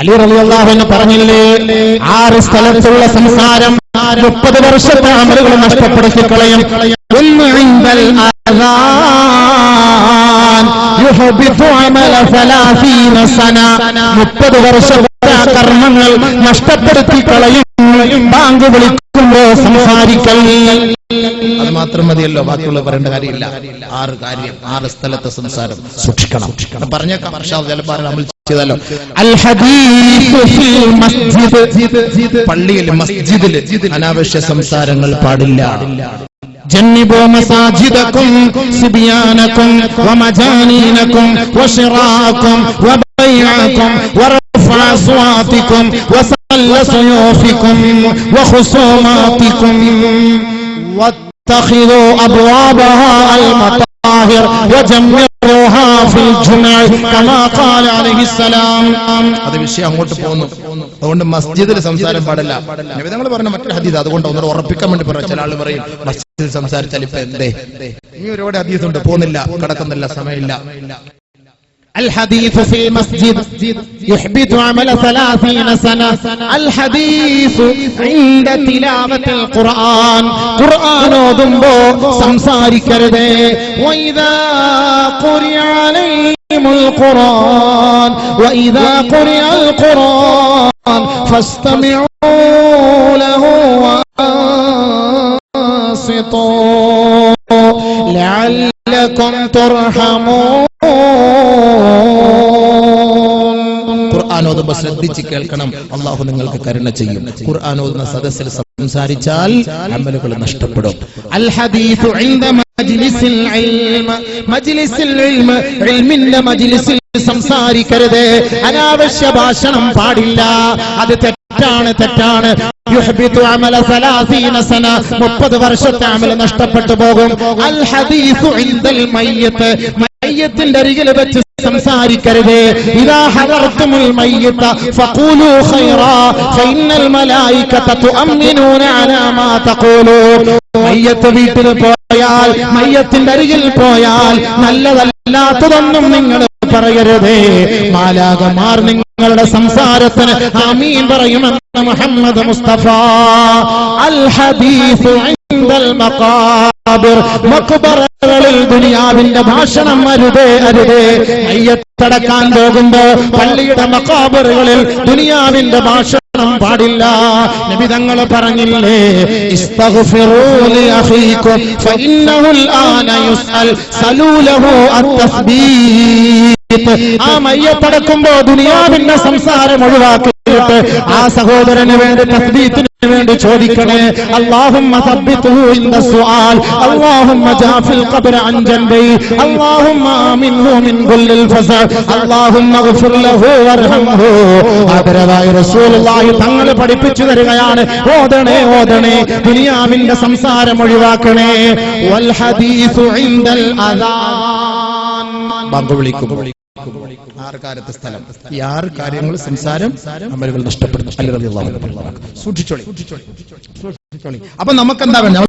അലി റളിയല്ലാഹു പറഞ്ഞില്ലേ ആറ് സ്ഥലത്തുള്ള സംസാരം മുപ്പത് വർഷത്തെ അമലുകൾ നഷ്ടപ്പെടുത്തി കളയും. മുപ്പത് വർഷത്തെ കർമ്മങ്ങൾ നഷ്ടപ്പെടുത്തി കളയും. ബാങ്ക് വിളിക്കുമ്പോ സംസാരിക്കൽ. അത് മാത്രം മതിയല്ലോ ബാക്കിയുള്ള പറയേണ്ട കാര്യമില്ല. ആറ് കാര്യം ആറ് സ്ഥലത്തെ സംസാരം. സൂക്ഷിക്കണം. പറഞ്ഞേക്കാം. ചിലപ്പോൾ നമ്മൾ ചെയ്താലോ അൽ ഹദീസ് ഫിൽ മസ്ജിദ് പള്ളിയിൽ മസ്ജിദിൽ അനാവശ്യ സംസാരങ്ങൾ പാടില്ല جنبوا مساجدكم صبيانكم ومجانينكم وشراءكم وبيعكم ورفع أصواتكم وسل سيوفكم وخصوماتكم واتخذوا أبوابها المطاهر وجمروها അത് വിഷയം അങ്ങോട്ട് പോകുന്നു അതുകൊണ്ട് മസ്ജിദിൽ സംസാരം പാടില്ല. നിങ്ങൾ പറഞ്ഞ മറ്റൊരു ഹദീസ് അതുകൊണ്ട് ഒന്നും ഉറപ്പിക്കാൻ വേണ്ടി പറഞ്ഞു ചില ആൾ പറയും മസ്ജിദിൽ സംസാരിച്ചാൽ ഇപ്പൊ എന്തേ? ഇനി ഒരുപാട് ഹദീസ് ഉണ്ട് പോകുന്നില്ല കിടക്കുന്നില്ല സമയമില്ല. الحديث في المسجد يحبط عمل ثلاثين سنة. الحديث عند تلاوة القرآن. قرآن ودنبو سمساري كرده وإذا قرئ عليهم القرآن وإذا قرئ القرآن فاستمعوا له وأنصتوا. لعلكم ترحمون. ഓതുമ്പോൾ ശ്രദ്ധിച്ച് കേൾക്കണം. അള്ളാഹു നിങ്ങൾക്ക് കരുണ ചെയ്യും. ഖുർആൻ ഓതുന്ന സദസ്സിൽ സംസാരിച്ചാൽ അമലുകൾ നഷ്ടപ്പെടും. അൽ മജ്ലിസിൽ മജ്ലിസിൽ സംസാരിക്കരുത്. അനാവശ്യ ഭാഷണം പാടില്ല. അത് തെറ്റാണ് തെറ്റാണ്. മുപ്പത് വർഷത്തെ അമല നഷ്ടപ്പെട്ടു പോകും. അൽ ഹദീസു മയ്യത്ത് മയ്യത്തിന്റെ അരികിൽ വെച്ച് സംസാരിക്കരുത്. ഇതാ ഹദർത്തുമുൽ മയ്യത്ത ഫഖൂലു ഖൈറാ ഫഇന്നൽ മലായികത തുഅമ്മിനൂന അലാ മാ തഖൂലൂൻ മയ്യത്ത് വീട്ടിൽ പോയാൽ മയ്യത്തിന്റെ അരികിൽ പോയാൽ നല്ലതല്ലാത്തതൊന്നും നിങ്ങൾ പറയരുതേ. മാലാകമാർ നിങ്ങളുടെ സംസാരത്തിന് ആമീൻ പറയുമെന്ന് മുഹമ്മദ് മുസ്തഫ. അൽ ഹദീസു ദുനിയാവിന്റെ ഭാഷണം അരുതേ അരുതേ. അയ്യത്തടക്കാൻ പോകുമ്പോ പള്ളിയുടെ മക്കാബറുകളിൽ ദുനിയാവിന്റെ ഭാഷണം പാടില്ല. നബി തങ്ങൾ പറഞ്ഞില്ലേ ആ മയ്യത്തടക്കുമ്പോ ദുനിയാവിന്റെ സംസാരം ഒഴിവാക്കിയിട്ട് ആ സഹോദരന് വേണ്ടി തസ്ബീത്തിന് വേണ്ടി ചോദിക്കണേ. അള്ളാഹും ജാഫിൽ ഖബ്ര അൻ മിൻ റസൂലുള്ളാഹി തങ്ങൾ പഠിപ്പിച്ചു തരികയാണ്. ഓതണേ ഓതണേ. ദുനിയാവിന്റെ സംസാരം ഒഴിവാക്കണേ. വൽ ഹദീസു ഇൻദൽ അദാൻ. വിളിക്കും കാര്യത്തെ സ്ഥലം? ഈ ആറ് കാര്യങ്ങൾ സംസാരം അമലുകൾ നഷ്ടപ്പെടുന്നു സൂക്ഷിച്ചോളി. അപ്പൊ നമുക്ക് എന്താ വേണം